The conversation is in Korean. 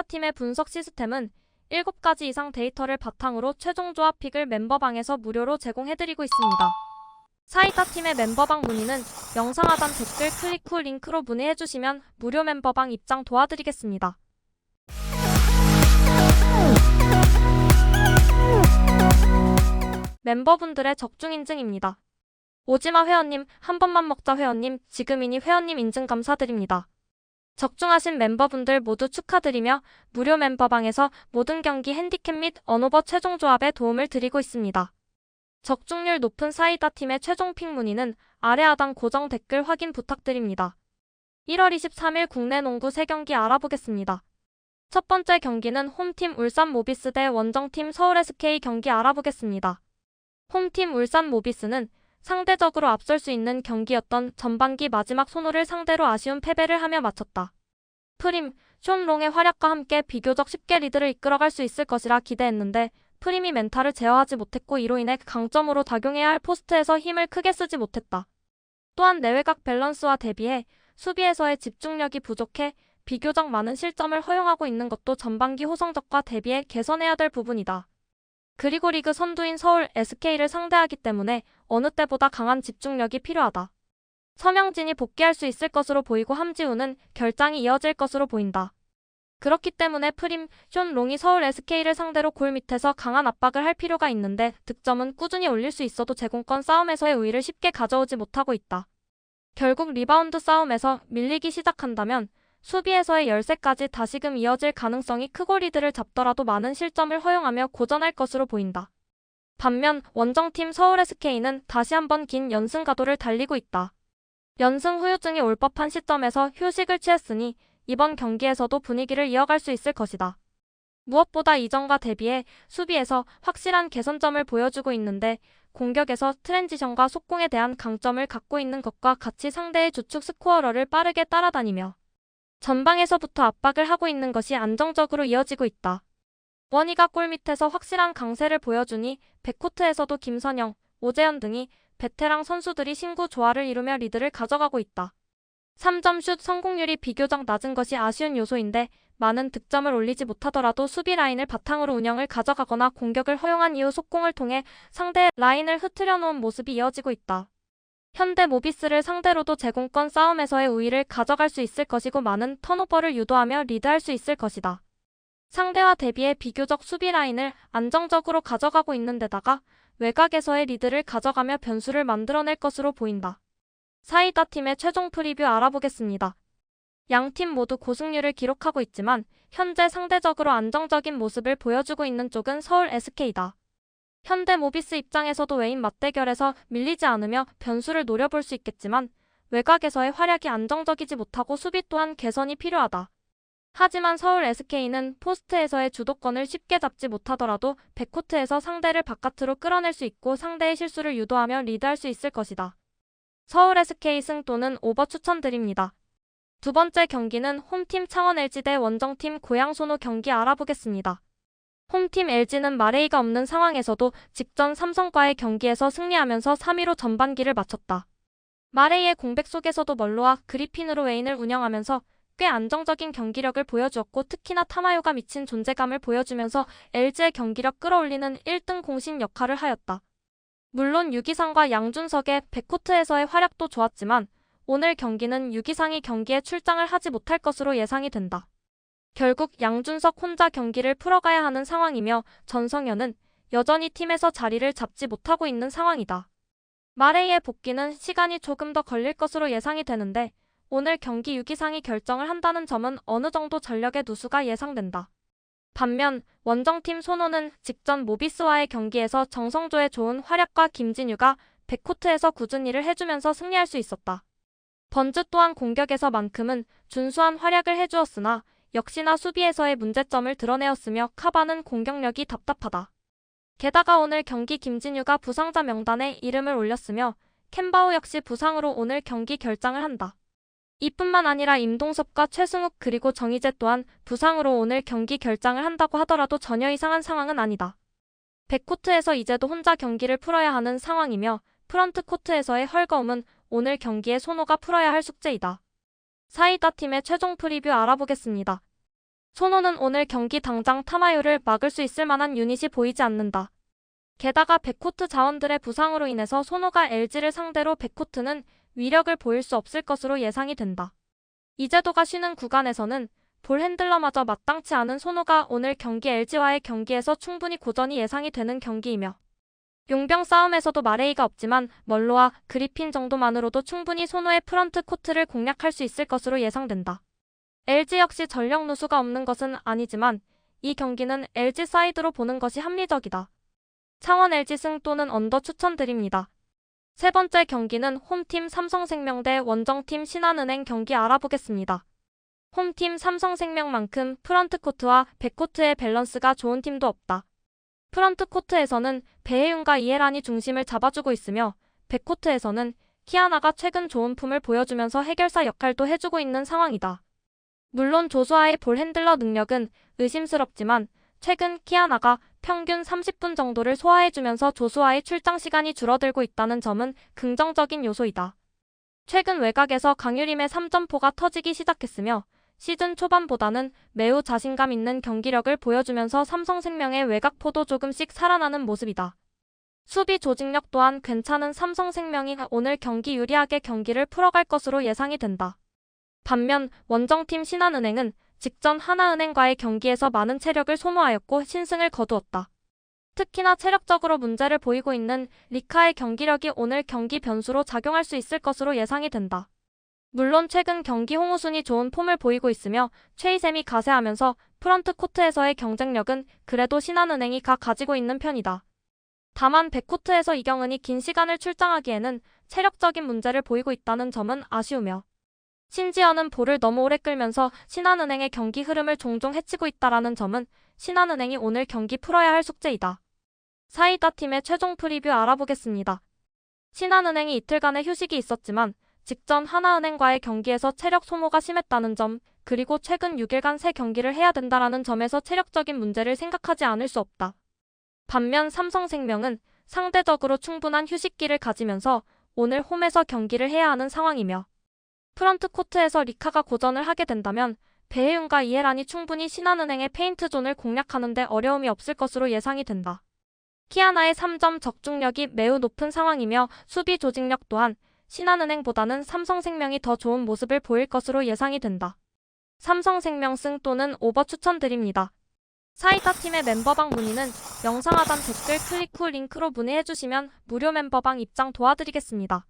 사이다 팀의 분석 시스템은 7가지 이상 데이터를 바탕으로 최종 조합 픽을 멤버방에서 무료로 제공해드리고 있습니다. 사이다 팀의 멤버방 문의는 영상 하단 댓글 클릭 후 링크로 문의해주시면 무료 멤버방 입장 도와드리겠습니다. 멤버분들의 적중 인증입니다. 오지마 회원님, 한 번만 먹자 회원님, 지금이니 회원님 인증 감사드립니다. 적중하신 멤버분들 모두 축하드리며 무료 멤버방에서 모든 경기 핸디캡 및 언오버 최종 조합에 도움을 드리고 있습니다. 적중률 높은 사이다 팀의 최종 픽 문의는 아래 하단 고정 댓글 확인 부탁드립니다. 1월 23일 국내 농구 3경기 알아보겠습니다. 첫 번째 경기는 홈팀 울산 모비스 대 원정팀 서울 SK 경기 알아보겠습니다. 홈팀 울산 모비스는 상대적으로 앞설 수 있는 경기였던 전반기 마지막 손호를 상대로 아쉬운 패배를 하며 마쳤다. 프림, 숀롱의 활약과 함께 비교적 쉽게 리드를 이끌어갈 수 있을 것이라 기대했는데 프림이 멘탈을 제어하지 못했고 이로 인해 강점으로 작용해야 할 포스트에서 힘을 크게 쓰지 못했다. 또한 내외각 밸런스와 대비해 수비에서의 집중력이 부족해 비교적 많은 실점을 허용하고 있는 것도 전반기 호성적과 대비해 개선해야 될 부분이다. 그리고 리그 선두인 서울 SK를 상대하기 때문에 어느 때보다 강한 집중력이 필요하다. 서명진이 복귀할 수 있을 것으로 보이고 함지우는 결장이 이어질 것으로 보인다. 그렇기 때문에 프림, 숀 롱이 서울 SK를 상대로 골 밑에서 강한 압박을 할 필요가 있는데 득점은 꾸준히 올릴 수 있어도 제공권 싸움에서의 우위를 쉽게 가져오지 못하고 있다. 결국 리바운드 싸움에서 밀리기 시작한다면 수비에서의 열세까지 다시금 이어질 가능성이 크고 리드를 잡더라도 많은 실점을 허용하며 고전할 것으로 보인다. 반면 원정팀 서울 SK는 다시 한번 긴 연승 가도를 달리고 있다. 연승 후유증이 올 법한 시점에서 휴식을 취했으니 이번 경기에서도 분위기를 이어갈 수 있을 것이다. 무엇보다 이전과 대비해 수비에서 확실한 개선점을 보여주고 있는데 공격에서 트랜지션과 속공에 대한 강점을 갖고 있는 것과 같이 상대의 주축 스코어러를 빠르게 따라다니며 전방에서부터 압박을 하고 있는 것이 안정적으로 이어지고 있다. 원희가 골 밑에서 확실한 강세를 보여주니 백코트에서도 김선영, 오재현 등이 베테랑 선수들이 신구 조화를 이루며 리드를 가져가고 있다. 3점 슛 성공률이 비교적 낮은 것이 아쉬운 요소인데 많은 득점을 올리지 못하더라도 수비 라인을 바탕으로 운영을 가져가거나 공격을 허용한 이후 속공을 통해 상대 라인을 흐트려 놓은 모습이 이어지고 있다. 현대 모비스를 상대로도 제공권 싸움에서의 우위를 가져갈 수 있을 것이고 많은 턴오버를 유도하며 리드할 수 있을 것이다. 상대와 대비해 비교적 수비 라인을 안정적으로 가져가고 있는 데다가 외곽에서의 리드를 가져가며 변수를 만들어낼 것으로 보인다. 사이다 팀의 최종 프리뷰 알아보겠습니다. 양 팀 모두 고승률을 기록하고 있지만 현재 상대적으로 안정적인 모습을 보여주고 있는 쪽은 서울 SK다. 현대 모비스 입장에서도 외인 맞대결에서 밀리지 않으며 변수를 노려볼 수 있겠지만 외곽에서의 활약이 안정적이지 못하고 수비 또한 개선이 필요하다. 하지만 서울 SK는 포스트에서의 주도권을 쉽게 잡지 못하더라도 백코트에서 상대를 바깥으로 끌어낼 수 있고 상대의 실수를 유도하며 리드할 수 있을 것이다. 서울 SK 승 또는 오버 추천드립니다. 두 번째 경기는 홈팀 창원 LG 대 원정팀 고양 손호 경기 알아보겠습니다. 홈팀 LG는 마레이가 없는 상황에서도 직전 삼성과의 경기에서 승리하면서 3위로 전반기를 마쳤다. 마레이의 공백 속에서도 멀로와 그리핀으로 웨인을 운영하면서 꽤 안정적인 경기력을 보여주었고 특히나 타마요가 미친 존재감을 보여주면서 LG의 경기력 끌어올리는 1등 공신 역할을 하였다. 물론 유기상과 양준석의 백코트에서의 활약도 좋았지만 오늘 경기는 유기상이 경기에 출장을 하지 못할 것으로 예상이 된다. 결국 양준석 혼자 경기를 풀어가야 하는 상황이며 전성현은 여전히 팀에서 자리를 잡지 못하고 있는 상황이다. 마레이의 복귀는 시간이 조금 더 걸릴 것으로 예상이 되는데 오늘 경기 유기상이 결정을 한다는 점은 어느 정도 전력의 누수가 예상된다. 반면 원정팀 손호는 직전 모비스와의 경기에서 정성조의 좋은 활약과 김진유가 백코트에서 꾸준 일을 해주면서 승리할 수 있었다. 번즈 또한 공격에서만큼은 준수한 활약을 해주었으나 역시나 수비에서의 문제점을 드러내었으며 카바는 공격력이 답답하다. 게다가 오늘 경기 김진유가 부상자 명단에 이름을 올렸으며 캔바우 역시 부상으로 오늘 경기 결장을 한다. 이뿐만 아니라 임동섭과 최승욱 그리고 정희재 또한 부상으로 오늘 경기 결장을 한다고 하더라도 전혀 이상한 상황은 아니다. 백코트에서 이제도 혼자 경기를 풀어야 하는 상황이며 프런트 코트에서의 헐거움은 오늘 경기에 손호가 풀어야 할 숙제이다. 사이다 팀의 최종 프리뷰 알아보겠습니다. 손호는 오늘 경기 당장 타마요를 막을 수 있을 만한 유닛이 보이지 않는다. 게다가 백코트 자원들의 부상으로 인해서 손호가 LG를 상대로 백코트는 위력을 보일 수 없을 것으로 예상이 된다. 이재도가 쉬는 구간에서는 볼 핸들러마저 마땅치 않은 손호가 오늘 경기 LG와의 경기에서 충분히 고전이 예상이 되는 경기이며 용병 싸움에서도 마레이가 없지만 멀로와 그리핀 정도만으로도 충분히 손호의 프런트 코트를 공략할 수 있을 것으로 예상된다. LG 역시 전력 누수가 없는 것은 아니지만 이 경기는 LG 사이드로 보는 것이 합리적이다. 창원 LG 승 또는 언더 추천드립니다. 세 번째 경기는 홈팀 삼성생명 대 원정팀 신한은행 경기 알아보겠습니다. 홈팀 삼성생명만큼 프런트 코트와 백코트의 밸런스가 좋은 팀도 없다. 프런트 코트에서는 배혜윤과 이해란이 중심을 잡아주고 있으며 백코트에서는 키아나가 최근 좋은 품을 보여주면서 해결사 역할도 해주고 있는 상황이다. 물론 조수아의 볼 핸들러 능력은 의심스럽지만 최근 키아나가 평균 30분 정도를 소화해주면서 조수아의 출장 시간이 줄어들고 있다는 점은 긍정적인 요소이다. 최근 외곽에서 강유림의 3점포가 터지기 시작했으며 시즌 초반보다는 매우 자신감 있는 경기력을 보여주면서 삼성생명의 외곽포도 조금씩 살아나는 모습이다. 수비 조직력 또한 괜찮은 삼성생명이 오늘 경기 유리하게 경기를 풀어갈 것으로 예상이 된다. 반면 원정팀 신한은행은 직전 하나은행과의 경기에서 많은 체력을 소모하였고 신승을 거두었다. 특히나 체력적으로 문제를 보이고 있는 리카의 경기력이 오늘 경기 변수로 작용할 수 있을 것으로 예상이 된다. 물론 최근 경기 홍우순이 좋은 폼을 보이고 있으며 최이샘이 가세하면서 프런트 코트에서의 경쟁력은 그래도 신한은행이 가 가지고 있는 편이다. 다만 백코트에서 이경은이 긴 시간을 출장하기에는 체력적인 문제를 보이고 있다는 점은 아쉬우며 심지어는 볼을 너무 오래 끌면서 신한은행의 경기 흐름을 종종 해치고 있다라는 점은 신한은행이 오늘 경기 풀어야 할 숙제이다. 사이다 팀의 최종 프리뷰 알아보겠습니다. 신한은행이 이틀간의 휴식이 있었지만 직전 하나은행과의 경기에서 체력 소모가 심했다는 점, 그리고 최근 6일간 세 경기를 해야 된다라는 점에서 체력적인 문제를 생각하지 않을 수 없다. 반면 삼성생명은 상대적으로 충분한 휴식기를 가지면서 오늘 홈에서 경기를 해야 하는 상황이며 프런트 코트에서 리카가 고전을 하게 된다면 배혜윤과 이해란이 충분히 신한은행의 페인트 존을 공략하는데 어려움이 없을 것으로 예상이 된다. 키아나의 3점 적중력이 매우 높은 상황이며 수비 조직력 또한 신한은행보다는 삼성생명이 더 좋은 모습을 보일 것으로 예상이 된다. 삼성생명 승 또는 오버 추천드립니다. 사이다 팀의 멤버방 문의는 영상 하단 댓글 클릭 후 링크로 문의해주시면 무료 멤버방 입장 도와드리겠습니다.